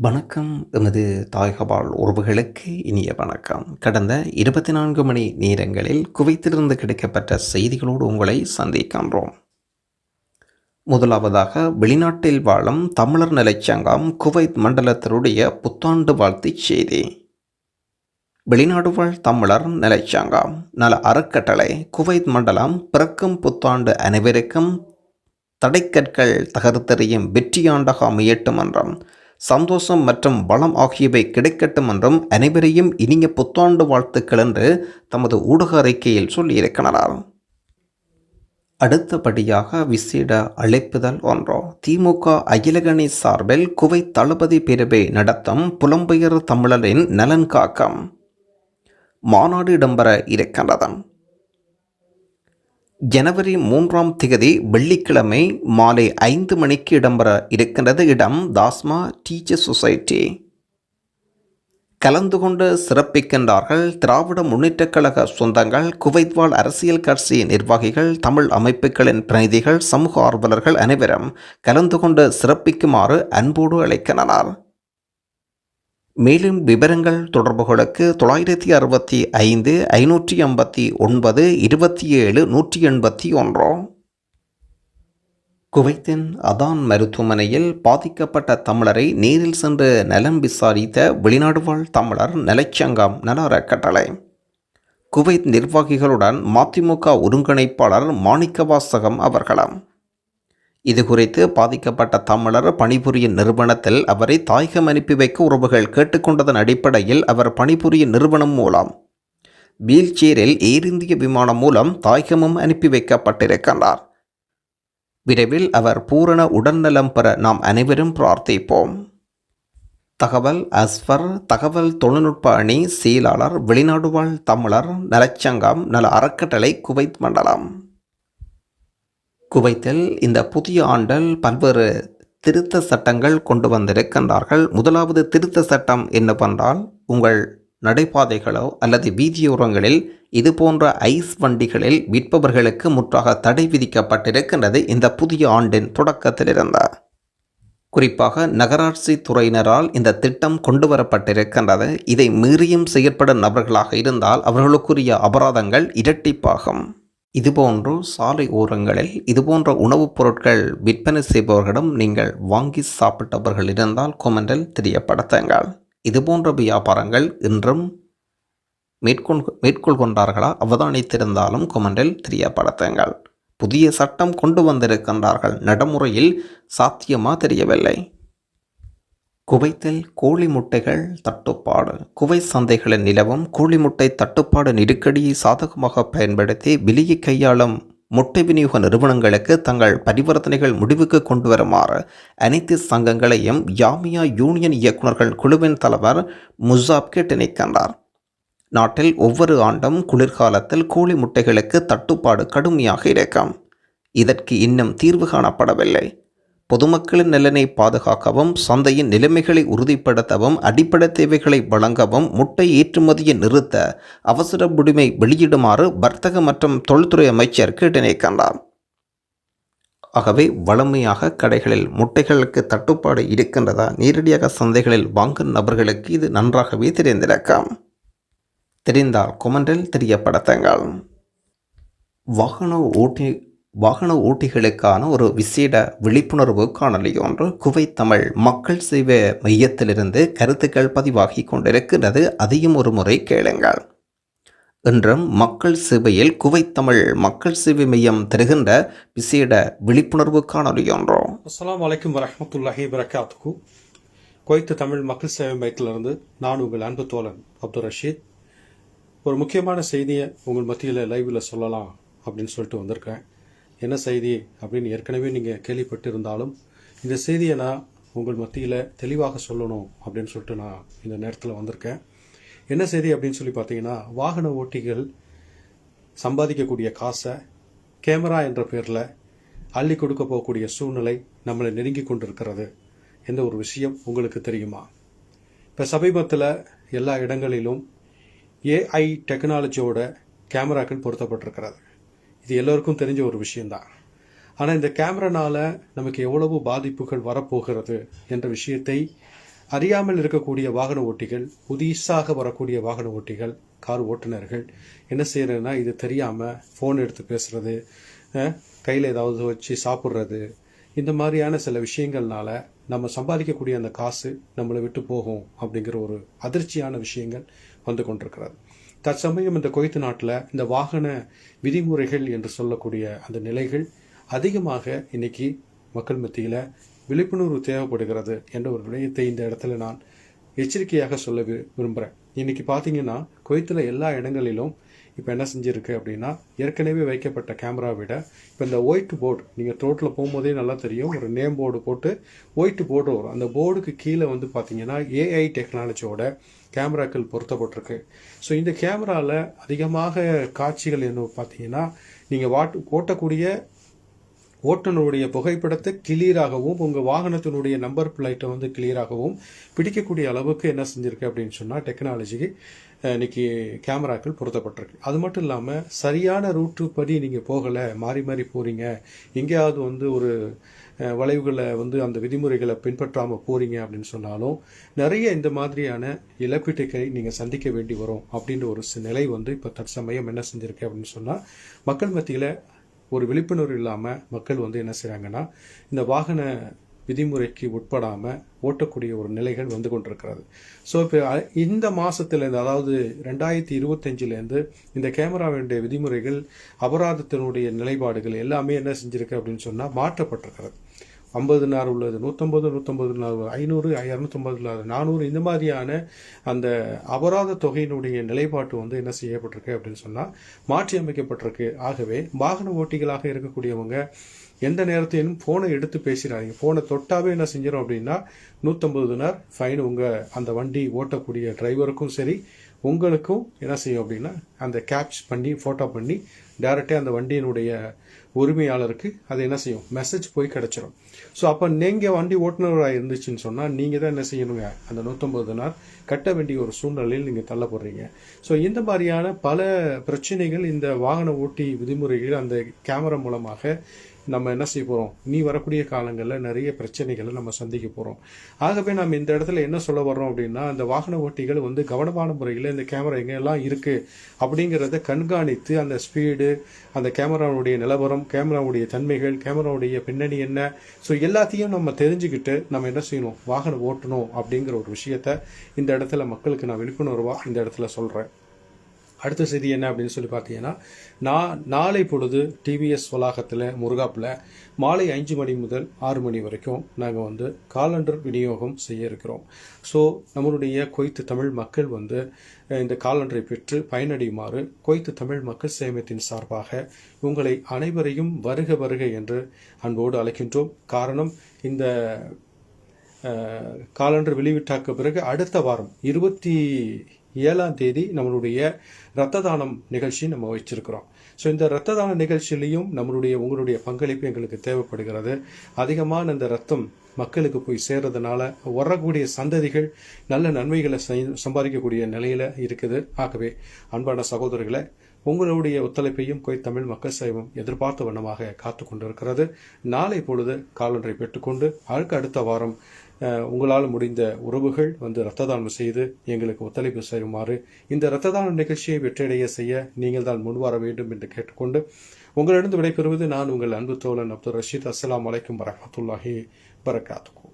வணக்கம். எமது தாய்கபால் உறவுகளுக்கு இனிய வணக்கம். கடந்த இருபத்தி நான்கு மணி நேரங்களில் குவைத்திலிருந்து கிடைக்கப்பட்ட செய்திகளோடு உங்களை சந்திக்கின்றோம் முதலாவதாக வெளிநாட்டில் வாழும் தமிழர் நிலைச்சங்கம் குவைத் மண்டலத்தினுடைய புத்தாண்டு வாழ்த்துச் செய்தி. வெளிநாடு வாழ் தமிழர் நிலைச்சங்கம் நல அறக்கட்டளை குவைத் மண்டலம் பிறக்கும் புத்தாண்டு அனைவருக்கும் தடைக்கற்கள் தகர்த்தெறியும் வெற்றியாண்டாக அமையட்டும் என்றும் சந்தோஷம் மற்றும் வளம் ஆகியவை கிடைக்கட்டும் என்றும் அனைவரையும் இனிய புத்தாண்டு வாழ்த்துக்கள் என்று தமது ஊடக அறிக்கையில் சொல்லியிருக்கிறார். அடுத்தபடியாக விசேட அழைப்புதல் ஒன்றோ. திமுக அகிலகணி சார்பில் குவைத் தளபதி பிரிவை நடத்தும் புலம்பெயர் தமிழரின் நலன் காக்கம். மாநாடு இடம்பெற இருக்கின்றது. ஜனவரி மூன்றாம் திகதி வெள்ளிக்கிழமை மாலை ஐந்து மணிக்கு இடம்பெற இருக்கின்றது. இடம் தாஸ்மா டீச்சர் சொசைட்டி. கலந்து கொண்டு சிறப்பிக்கின்றார்கள். திராவிட முன்னேற்றக் கழக சொந்தங்கள் குவைத் வாழ் அரசியல் கட்சி நிர்வாகிகள் தமிழ் அமைப்புகளின் பிரதிநிதிகள் சமூக ஆர்வலர்கள் அனைவரும் கலந்து கொண்டு சிறப்பிக்குமாறு அன்போடு அழைக்கின்றனர். மேலும் விவரங்கள் தொடர்புகளுக்கு தொள்ளாயிரத்தி அறுபத்தி ஐந்து ஐநூற்றி ஐம்பத்தி ஒன்பது இருபத்தி ஏழு நூற்றி எண்பத்தி ஒன்று. குவைத்தின் அதான் மருத்துவமனையில் பாதிக்கப்பட்ட தமிழரை நேரில் சென்று நலம் விசாரித்த வெளிநாடு வாழ் தமிழர் நலச்சங்கம் நல அறக்கட்டளை குவைத் நிர்வாகிகளுடன் மதிமுக ஒருங்கிணைப்பாளர் மாணிக்கவாசகம் அவர்களாம் இது குறித்து பாதிக்கப்பட்ட தமிழர் பணிபுரியும் நிறுவனத்தில் அவரை தாயகம் அனுப்பி வைக்க உறவுகள் கேட்டுக்கொண்டதன் அடிப்படையில் அவர் பணிபுரியும் நிறுவனம் மூலம் வீல் சேரில் ஏர் இந்திய விமானம் மூலம் தாயகமும் அனுப்பி வைக்கப்பட்டிருக்கின்றார். விரைவில் அவர் பூரண உடல்நலம் பெற நாம் அனைவரும் பிரார்த்திப்போம். தகவல் அஸ்வர் தகவல் தொழில்நுட்ப அணி செயலாளர் வெளிநாடு வாழ் தமிழர் நலச்சங்கம் நல அறக்கட்டளை குவைத் மண்டலம். குவைத்தில் இந்த புதிய ஆண்டில் பல்வேறு திருத்த சட்டங்கள் கொண்டு வந்திருக்கின்றார்கள். முதலாவது திருத்த சட்டம் என்னவென்றால் உங்கள் நடைபாதைகளோ அல்லது வீதியோரங்களில் இது போன்ற ஐஸ் வண்டிகளில் விற்பவர்களுக்கு முற்றாக தடை விதிக்கப்பட்டிருக்கின்றது. இந்த புதிய ஆண்டின் தொடக்கத்திலிருந்து. குறிப்பாக நகராட்சி துறையினரால் இந்த திட்டம் கொண்டு வரப்பட்டிருக்கின்றது. இதை மீறியும் செயற்படும் நபர்களாக இருந்தால் அவர்களுக்குரிய அபராதங்கள் இரட்டிப்பாகும். இதுபோன்று சாலை ஓரங்களில் இதுபோன்ற உணவுப் பொருட்கள் விற்பனை செய்பவர்களிடம் நீங்கள் வாங்கி சாப்பிட்டவர்கள் இருந்தால் கொமெண்டில் தெரியப்படுத்துங்கள். இதுபோன்ற வியாபாரங்கள் இன்றும் மேற்கொள் மேற்கொள்கின்றார்களா? அவதானித்திருந்தாலும் கொமெண்டில் தெரியப்படுத்துங்கள். புதிய சட்டம் கொண்டு வந்திருக்கின்றார்கள். நடைமுறையில் சாத்தியமாக தெரியவில்லை. குவைத்தில் கோழி முட்டைகள் தட்டுப்பாடு. குவை சந்தைகளில் நிலவும் கோழி முட்டை தட்டுப்பாடு நெருக்கடியை சாதகமாக பயன்படுத்தி விலையை கையாளும் முட்டை விநியோக நிறுவனங்களுக்கு தங்கள் பரிவர்த்தனைகள் முடிவுக்கு கொண்டு வருமாறு அனைத்து சங்கங்களையும் யாமியா யூனியன் இயக்குநர்கள் குழுவின் தலைவர் முசாப் கேட்டிருக்கின்றார் நாட்டில் ஒவ்வொரு ஆண்டும் குளிர்காலத்தில் கோழி முட்டைகளுக்கு தட்டுப்பாடு கடுமையாக இருக்கும். இதற்கு இன்னும் தீர்வு காணப்படவில்லை. பொதுமக்களின் நலனை பாதுகாக்கவும் சந்தையின் நிலைமைகளை உறுதிப்படுத்தவும் அடிப்படை தேவைகளை வழங்கவும் முட்டை ஏற்றுமதியை நிறுத்த அவசர முடிவை வெளியிடுமாறு வர்த்தக மற்றும் தொழில்துறை அமைச்சர் கேட்டிருக்கின்றார் ஆகவே வளமையாக கடைகளில் முட்டைகளுக்கு தட்டுப்பாடு இருக்கின்றதா? நேரடியாக சந்தைகளில் வாங்கும் நபர்களுக்கு இது நன்றாகவே தெரிந்திருக்கும். தெரிந்தால் கொமெண்டில் தெரியப்படுத்துங்கள். வாகன ஓட்டி வாகன ஓட்டிகளுக்கான ஒரு விசேட விழிப்புணர்வு காணொலி ஒன்று குவைத் தமிழ் மக்கள் சேவை மையத்திலிருந்து கருத்துக்கள் பதிவாகி கொண்டிருக்கிறது. அதையும் ஒரு முறை கேளுங்கள். இன்றும் மக்கள் சேவையில் குவைத் தமிழ் மக்கள் சேவை மையம் தருகின்ற விசேட விழிப்புணர்வு காணொலி ஒன்றோ. அஸ்லாம் வலைக்கம் வரமத்துல்லாஹி வரகாத்துக்கு குவைத்து தமிழ் மக்கள் சேவை மையத்திலிருந்து நான் உங்கள் அன்பு தோழன் அப்துல் ரஷீத். ஒரு முக்கியமான செய்தியை உங்கள் மத்தியில் லைவில் சொல்லலாம் அப்படின்னு சொல்லிட்டு வந்திருக்கேன் என்ன செய்தி அப்படின்னு ஏற்கனவே நீங்கள் கேள்விப்பட்டு இருந்தாலும் இந்த செய்தியை நான் உங்கள் மத்தியில் தெளிவாக சொல்லணும் அப்படின்னு சொல்லிட்டு நான் இந்த நேரத்தில் வந்திருக்கேன். என்ன செய்தி அப்படின்னு சொல்லி பார்த்தீங்கன்னா வாகன ஓட்டிகள் சம்பாதிக்கக்கூடிய காசை கேமரா என்ற பேரில் அள்ளி கொடுக்க போகக்கூடிய சூழ்நிலை நம்மளை நெருங்கி கொண்டிருக்கிறது எந்த ஒரு விஷயம் உங்களுக்கு தெரியுமா? இப்போ சமீபத்தில் எல்லா இடங்களிலும் ஏஐ டெக்னாலஜியோட கேமராக்கள் பொருத்தப்பட்டிருக்கிறது. இது எல்லோருக்கும் தெரிஞ்ச ஒரு விஷயம்தான். ஆனால் இந்த கேமரானால் நமக்கு எவ்வளவு பாதிப்புகள் வரப்போகிறது என்ற விஷயத்தை அறியாமல் இருக்கக்கூடிய வாகன ஓட்டிகள் புதுசாக வரக்கூடிய வாகன ஓட்டிகள் கார் ஓட்டுநர்கள் என்ன செய்யறதுன்னா இது தெரியாமல் ஃபோன் எடுத்து பேசுகிறது கையில் ஏதாவது வச்சு சாப்பிட்றது இந்த மாதிரியான சில விஷயங்கள்னால நம்ம சம்பாதிக்கக்கூடிய அந்த காசு நம்மளை விட்டு போகும் அப்படிங்கிற ஒரு அதிர்ச்சியான விஷயங்கள் வந்து கொண்டிருக்கிறது. தற்சமயம் இந்த குவைத்து நாட்டில் இந்த வாகன விதிமுறைகள் என்று சொல்லக்கூடிய அந்த நிலைகள் அதிகமாக இன்னைக்கு மக்கள் மத்தியில் விழிப்புணர்வு தேவைப்படுகிறது என்ற ஒரு விடயத்தை இந்த இடத்துல நான் எச்சரிக்கையாக சொல்ல விரும்புகிறேன் இன்னைக்கு பார்த்தீங்கன்னா குவைத்தில் எல்லா இடங்களிலும் இப்போ என்ன செஞ்சுருக்கு அப்படின்னா ஏற்கனவே வைக்கப்பட்ட கேமரா விட இப்போ இந்த ஒயிட் போர்டு நீங்கள் ரோட்டில் போகும்போதே நல்லா தெரியும் ஒரு நேம் போர்டு போட்டு ஒயிட் போர்டு வரும். அந்த போர்டுக்கு கீழே வந்து பார்த்தீங்கன்னா ஏஐ டெக்னாலஜியோட கேமராக்கள் பொருத்தப்பட்டிருக்கு. ஸோ இந்த கேமராவில் அதிகமாக காட்சிகள் என்ன பார்த்தீங்கன்னா நீங்கள் வாட் ஓட்டக்கூடிய ஓட்டுநருடைய புகைப்படத்தை கிளியராகவும் உங்கள் வாகனத்தினுடைய நம்பர் பிளேட்டை வந்து கிளியராகவும் பிடிக்கக்கூடிய அளவுக்கு என்ன செஞ்சுருக்கு அப்படின்னு சொன்னால் டெக்னாலஜிக்கு இன்னைக்கு கேமராக்கள் பொருத்தப்பட்டிருக்கு. அது மட்டும் இல்லாமல் சரியான ரூட்டு படி நீங்கள் போகலை மாறி மாறி போகிறீங்க எங்கேயாவது வந்து ஒரு வளைவுகளை வந்து அந்த விதிமுறைகளை பின்பற்றாமல் போகிறீங்க அப்படின்னு சொன்னாலும் நிறைய இந்த மாதிரியான இழப்பீட்டுகளை நீங்கள் சந்திக்க வேண்டி வரும் அப்படின்ற ஒரு நிலை வந்து இப்போ தற்சமயம் என்ன செஞ்சிருக்கு அப்படின்னு சொன்னால் மக்கள் மத்தியில் ஒரு விழிப்புணர்வு இல்லாமல் மக்கள் வந்து என்ன செய்கிறாங்கன்னா இந்த வாகன விதிமுறைக்கு உட்படாமல் ஓட்டக்கூடிய ஒரு நிலைகள் வந்து கொண்டிருக்கிறது. ஸோ இப்போ இந்த மாதத்துலேருந்து அதாவது ரெண்டாயிரத்தி இருபத்தஞ்சிலேருந்து இந்த கேமராவினுடைய விதிமுறைகள் அபராதத்தினுடைய நிலைப்பாடுகள் எல்லாமே என்ன செஞ்சுருக்கு அப்படின்னு சொன்னால் மாற்றப்பட்டிருக்கிறது. ஐம்பது நார் உள்ளது நூற்றம்பது நூற்றம்பது நார் ஐநூறு இரநூத்தம்பது நார் நானூறு இந்த மாதிரியான அந்த அபராத தொகையினுடைய நிலைப்பாட்டு வந்து என்ன செய்யப்பட்டிருக்கு அப்படின்னு சொன்னால் மாற்றி அமைக்கப்பட்டிருக்கு. ஆகவே வாகன ஓட்டிகளாக இருக்கக்கூடியவங்க எந்த நேரத்திலும் ஃபோனை எடுத்து பேசிடாதீங்க. ஃபோனை தொட்டாவே என்ன செஞ்சிடும் அப்படின்னா நூற்றம்பது நார் ஃபைன் உங்கள் அந்த வண்டி ஓட்டக்கூடிய டிரைவருக்கும் சரி உங்களுக்கும் என்ன செய்யும் அப்படின்னா அந்த கேப்ச் பண்ணி ஃபோட்டோ பண்ணி டேரெக்டாக அந்த வண்டியினுடைய உரிமையாளருக்கு அது என்ன செய்யும்? மெசேஜ் போய் கிடச்சிரும். ஸோ அப்போ நீங்கள் வண்டி ஓட்டுநராக இருந்துச்சுன்னு சொன்னால் நீங்கள் தான் என்ன செய்யணுங்க? அந்த நூற்றம்பது நாள் கட்ட வேண்டிய ஒரு சூழ்நிலையில் நீங்கள் தள்ளப்படுறீங்க. ஸோ இந்த மாதிரியான பல பிரச்சனைகள் இந்த வாகன ஓட்டி விதிமுறைகள் அந்த கேமரா மூலமாக நம்ம என்ன செய்ய போகிறோம் நீ வரக்கூடிய காலங்களில் நிறைய பிரச்சனைகளை நம்ம சந்திக்க போகிறோம் ஆகவே நம்ம இந்த இடத்துல என்ன சொல்ல வர்றோம் அப்படின்னா அந்த வாகன ஓட்டிகள் வந்து கவனமான முறையில் இந்த கேமரா எங்கெல்லாம் இருக்குது அப்படிங்கிறத கண்காணித்து அந்த ஸ்பீடு அந்த கேமராவுடைய நிலவரம் கேமராவுடைய தன்மைகள் கேமராவுடைய பின்னணி என்ன? ஸோ எல்லாத்தையும் நம்ம தெரிஞ்சுக்கிட்டு நம்ம என்ன செய்யணும்? வாகனம் ஓட்டணும் அப்படிங்கிற ஒரு விஷயத்த இந்த இடத்துல மக்களுக்கு நான் விழிப்புணர்வாக இந்த இடத்துல சொல்கிறேன் அடுத்த செய்தி என்ன அப்படின்னு சொல்லி பார்த்தீங்கன்னா நான் நாளை பொழுது டிவிஎஸ் வளாகத்தில் முருகாப்பில் மாலை அஞ்சு மணி முதல் ஆறு மணி வரைக்கும் நாங்கள் வந்து காலண்டர் விநியோகம் செய்ய இருக்கிறோம். ஸோ நம்மளுடைய கொய்த்து தமிழ் மக்கள் வந்து இந்த காலண்டரை பெற்று பயனடையுமாறு கொய்த்து தமிழ் மக்கள் சேமியத்தின் சார்பாக உங்களை அனைவரையும் வருக வருக என்று அன்போடு அழைக்கின்றோம். காரணம் இந்த காலண்டர் வெளியிட்டாக்க பிறகு அடுத்த வாரம் இருபத்தி ஏழாம் தேதி நம்மளுடைய ரத்த தானம் நிகழ்ச்சி நம்ம வச்சிருக்கிறோம். ஸோ இந்த ரத்த தான நிகழ்ச்சியிலையும் நம்மளுடைய உங்களுடைய பங்களிப்பு எங்களுக்கு தேவைப்படுகிறது. அதிகமான இந்த ரத்தம் மக்களுக்கு போய் சேர்றதுனால வரக்கூடிய சந்ததிகள் நல்ல நன்மைகளை சம்பாதிக்கக்கூடிய நிலையில் இருக்குது. ஆகவே அன்பான சகோதரர்களை உங்களுடைய ஒத்துழைப்பையும் கொய் தமிழ் மக்கள் சைவம் எதிர்பார்த்த வண்ணமாக காத்து கொண்டிருக்கிறது. நாளை பொழுது காலொன்றை பெற்றுக்கொண்டு அதுக்கு அடுத்த வாரம் உங்களால் முடிந்த உறவுகள் வந்து ரத்த தானம் செய்து எங்களுக்கு ஒத்துழைப்பு செய்யுமாறு இந்த இரத்த தான நிகழ்ச்சியை வெற்றியடைய செய்ய நீங்கள் தான் முன்வர வேண்டும் என்று கேட்டுக்கொண்டு உங்களிடம் விடைபெறுவது நான் உங்கள் அன்பு தோழன் அப்துல் ரஷீத். அஸ்லாம் அலைக்கும் வரமத்துல்லாஹி வரகாத்துக்கும்